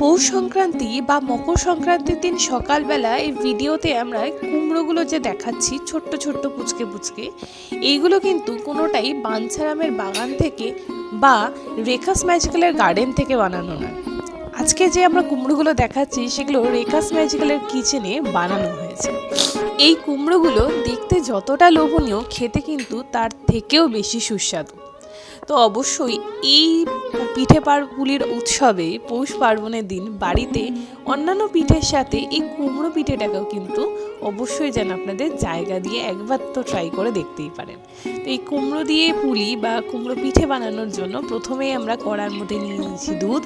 পৌষ সংক্রান্তি বা মকর সংক্রান্তির দিন সকালবেলা এই ভিডিওতে আমরা কুমড়োগুলো যে দেখাচ্ছি, ছোট্ট ছোট্ট পুচকে পুচকে, এইগুলো কিন্তু কোনোটাই বাঞ্ছারামের বাগান থেকে বা রেখাস ম্যাজিক্যালের গার্ডেন থেকে বানানো নয় আজকে যে আমরা কুমড়োগুলো দেখাচ্ছি, সেগুলো রেখাস ম্যাজিক্যালের কিচেনে বানানো হয়েছে। এই কুমড়োগুলো দেখতে যতটা লোভনীয়, খেতে কিন্তু তার থেকেও বেশি সুস্বাদু। তো অবশ্যই এই পিঠে পার্বণির উৎসবে পৌষ পার্বণের দিন বাড়িতে অন্যান্য পিঠের সাথে এই কুমড়ো পিঠেটাকেও কিন্তু অবশ্যই যেন আপনাদের জায়গা দিয়ে একবার তো ট্রাই করে দেখতেই পারেন। তো এই কুমড়ো দিয়ে পুলি বা কুমড়ো পিঠে বানানোর জন্য প্রথমেই আমরা কড়ার মধ্যে নিয়ে নিয়েছি দুধ।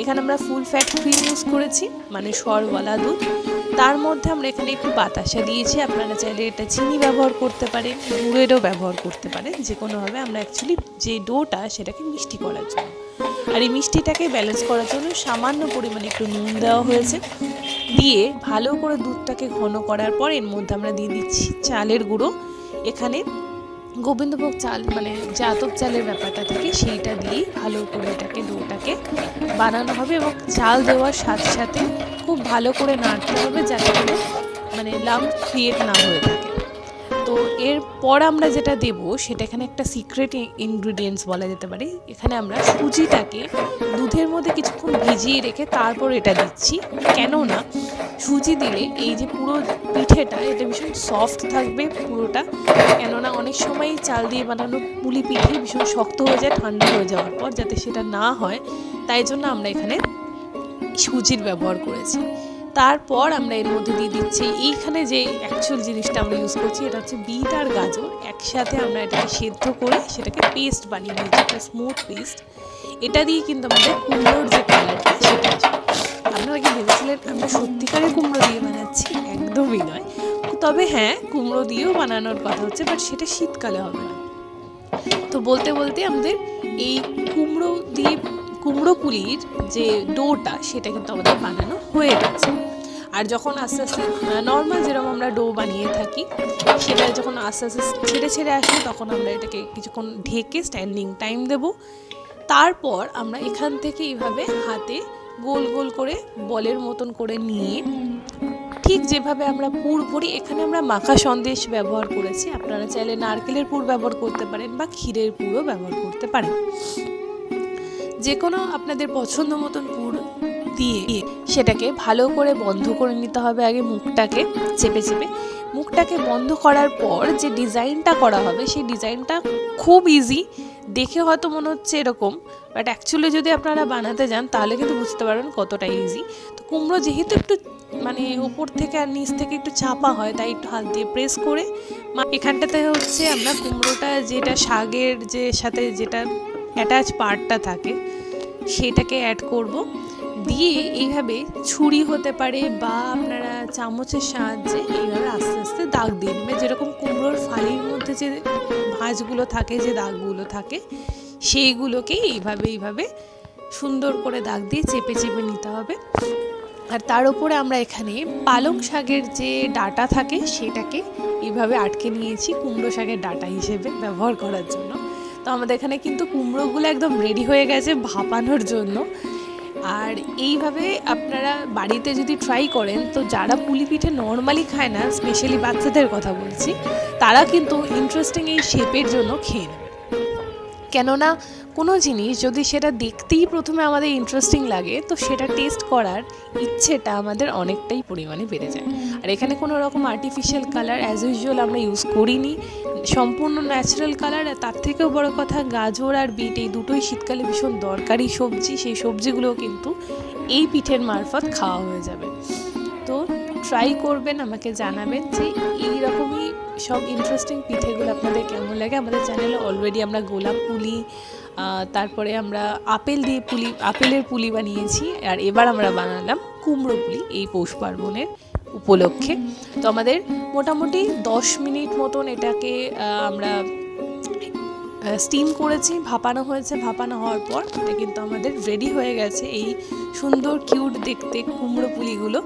এখানে আমরা ফুল ফ্যাট ক্রিম ইউজ করেছি মানে সরওয়ালা দুধ। তার মধ্যে আমরা এখানে একটু বাতাসা দিয়েছি, আপনারা চাইলে এটা চিনি ব্যবহার করতে পারেন, গুড়েরও ব্যবহার করতে পারেন যে কোনোভাবে আমরা অ্যাকচুয়ালি যে ডোটা সেটাকে মিষ্টি করার জন্য। আর এই মিষ্টিটাকে ব্যালেন্স করার জন্য সামান্য পরিমাণে একটু নুন দেওয়া হয়েছে। দিয়ে ভালো করে দুধটাকে ঘন করার পর এর মধ্যে আমরা দিয়ে দিচ্ছি চালের গুঁড়ো। এখানে গোবিন্দভোগ চাল মানে জাতক চালের ব্যাপারটা থাকে সেইটা দিয়েই ভালো করে এটাকে ডোটাকে বানানো হবে এবং চাল দেওয়ার সাথে সাথে খুব ভালো করে নাড়তে হবে যাতে মানে লাম্প ক্রিয়েট না হয়ে থাকে। তো এরপর আমরা যেটা দেব, সেটা এখানে একটা সিক্রেট ইনগ্রিডিয়েন্টস বলা যেতে পারে। এখানে আমরা সুজিটাকে দুধের মধ্যে কিছুক্ষণ ভিজিয়ে রেখে তারপর এটা দিচ্ছি। কেননা সুজি দিলে এই যে পুরো পিঠেটা, এটা ভীষণ সফট থাকবে পুরোটা। কেননা অনেক সময় চাল দিয়ে বানানো পুলি পিঠে ভীষণ শক্ত হয়ে যায়, ঠান্ডা হয়ে যাওয়ার পর যাতে সেটা না হয়। তাই জন্য আমরা এখানে সুজির ব্যবহার করেছি। তারপর আমরা এর মধ্যে দিয়ে দিচ্ছি এইখানে যে অ্যাকচুয়াল জিনিসটা আমরা ইউজ করছি, এটা হচ্ছে বিট আর গাজর। একসাথে আমরা এটাকে সেদ্ধ করে সেটাকে পেস্ট বানিয়ে নিয়েছি, একটা স্মুথ পেস্ট এটা দিয়ে কিন্তু আমাদের কুমড়োর যে কালারটা সেটা আপনারা কি ভেবেছিলেন আমরা সত্যিকারের কুমড়ো দিয়ে বানাচ্ছি? একদমই নয়। তবে হ্যাঁ কুমড়ো দিয়েও বানানোর কথা হচ্ছে বাট সেটা শীতকালে হবে না। তো বলতে বলতে আমাদের এই কুমড়ো দিয়ে কুমড়ো পুলির যে ডোটা, সেটা কিন্তু আমাদের বানানো হয়ে গেছে। আর যখন আস্তে আস্তে নর্মাল যেরকম আমরা ডো বানিয়ে থাকি, সেটা যখন আস্তে আস্তে ছেড়ে ছেড়ে আসে, তখন আমরা এটাকে কিছুক্ষণ ঢেকে স্ট্যান্ডিং টাইম দেব। তারপর আমরা এখান থেকে এইভাবে হাতে গোল গোল করে বলের মতন করে নিয়ে, ঠিক যেভাবে আমরা পুর ভরি, এখানে আমরা মাখা সন্দেশ ব্যবহার করেছি। আপনারা চাইলে নারকেলের পুর ব্যবহার করতে পারেন বা ক্ষীরের পুরও ব্যবহার করতে পারেন। যে কোনো আপনাদের পছন্দ মতন পুর দিয়ে সেটাকে ভালো করে বন্ধ করে নিতে হবে আগে মুখটাকে চেপে চেপে। মুখটাকে বন্ধ করার পর যে ডিজাইনটা করা হবে, সেই ডিজাইনটা খুব ইজি দেখে হয়তো মনে হচ্ছে এরকম বাট অ্যাকচুয়ালি যদি আপনারা বানাতে যান, তাহলে কিন্তু বুঝতে পারবেন কতটা ইজি তো কুমড়ো যেহেতু একটু মানে ওপর থেকে আর নিচ থেকে একটু চাপা হয়, তাই একটু হাত দিয়ে প্রেস করে এখানটাতে হচ্ছে আমরা কুমড়োটা যেটা শাকের যে সাথে যেটা অ্যাটাচ পার্টটা থাকে, সেটাকে অ্যাড করব। দিয়ে এইভাবে ছুরি হতে পারে বা আপনারা চামচের সাহায্যে এইভাবে আস্তে আস্তে দাগ দিয়ে নেবে যেরকম কুমড়োর ফালির মধ্যে যে ভাঁজগুলো থাকে, যে দাগগুলো থাকে, সেইগুলোকে এইভাবে এইভাবে সুন্দর করে দাগ দিয়ে চেপে চেপে নিতে হবে। আর তার উপরে আমরা এখানে পালং শাকের যে ডাটা থাকে, সেটাকে এইভাবে আটকে নিয়েছি কুমড়ো শাকের ডাটা হিসেবে ব্যবহার করার জন্য। তো আমাদের এখানে কিন্তু কুমড়োগুলো একদম রেডি হয়ে গেছে ভাপানোর জন্য। আর এইভাবে আপনারা বাড়িতে যদি ট্রাই করেন, তো যারা পুলি পিঠে নর্মালি খায় না স্পেশালি বাচ্চাদের কথা বলছি, তারা কিন্তু ইন্টারেস্টিং এই শেপের জন্য খেয়ে নেবে। কেননা কোনো জিনিস যদি সেটা দেখতেই প্রথমে আমাদের ইন্টারেস্টিং লাগে, তো সেটা টেস্ট করার ইচ্ছেটা আমাদের অনেকটাই পরিমাণে বেড়ে যায়। আর এখানে কোনো রকম আর্টিফিশিয়াল কালার অ্যাজ ইউজুয়াল আমরা ইউজ করিনি। সম্পূর্ণ ন্যাচারাল কালার তার থেকেও বড় কথা গাজর আর বিট, এই দুটোই শীতকালে ভীষণ দরকারি সবজি, সেই সবজিগুলোও কিন্তু এই পিঠের মারফত খাওয়া হয়ে যাবে। তো ট্রাই করবেন, আমাকে জানাবেন যে এই রকমই সব ইন্টারেস্টিং পিঠেগুলো আপনাদের কেমন লাগে আমাদের চ্যানেলে অলরেডি আমরা গোলাপ পুলি তারপরে আমরা আপেল দিয়ে পুলি, আপেলের পুলি বানিয়েছি, আর এবার আমরা বানালাম কুমড়ো পুলি এই পৌষ পার্বণের উপলক্ষে। তো আমাদের মোটামুটি দশ মিনিট মতন এটাকে আমরা স্টিম করেছি, ভাপানো হয়েছে, ভাপানো হওয়ার পর এটা কিন্তু আমাদের রেডি হয়ে গেছে এই সুন্দর কিউট দেখতে কুমড়ো পুলিগুলো।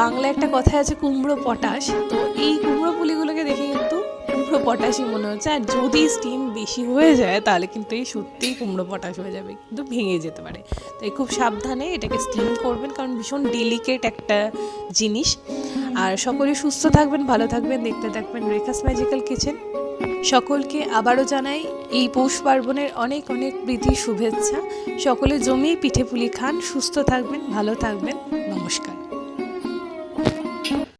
বাংলা একটা কথা আছে, কুমড়ো পটাশ। তো এই কুমড়ো পুলিগুলোকে দেখে কিন্তু কুমড়ো পটাশই মনে হচ্ছে। আর যদি স্টিম বেশি হয়ে যায়, তাহলে কিন্তু এই সত্যিই কুমড়ো পটাশ হয়ে যাবে, কিন্তু ভেঙে যেতে পারে। তাই খুব সাবধানে এটাকে স্টিম করবেন, কারণ ভীষণ ডেলিকেট একটা জিনিস। আর সকলে সুস্থ থাকবেন, ভালো থাকবেন, দেখতে থাকবেন রেখাস ম্যাজিক্যাল কিচেন সকলকে আবারও জানাই, এই পৌষ পার্বণের অনেক অনেক প্রীতি শুভেচ্ছা। সকলে জমিয়ে পিঠে পুলি খান, সুস্থ থাকবেন, ভালো থাকবেন, নমস্কার।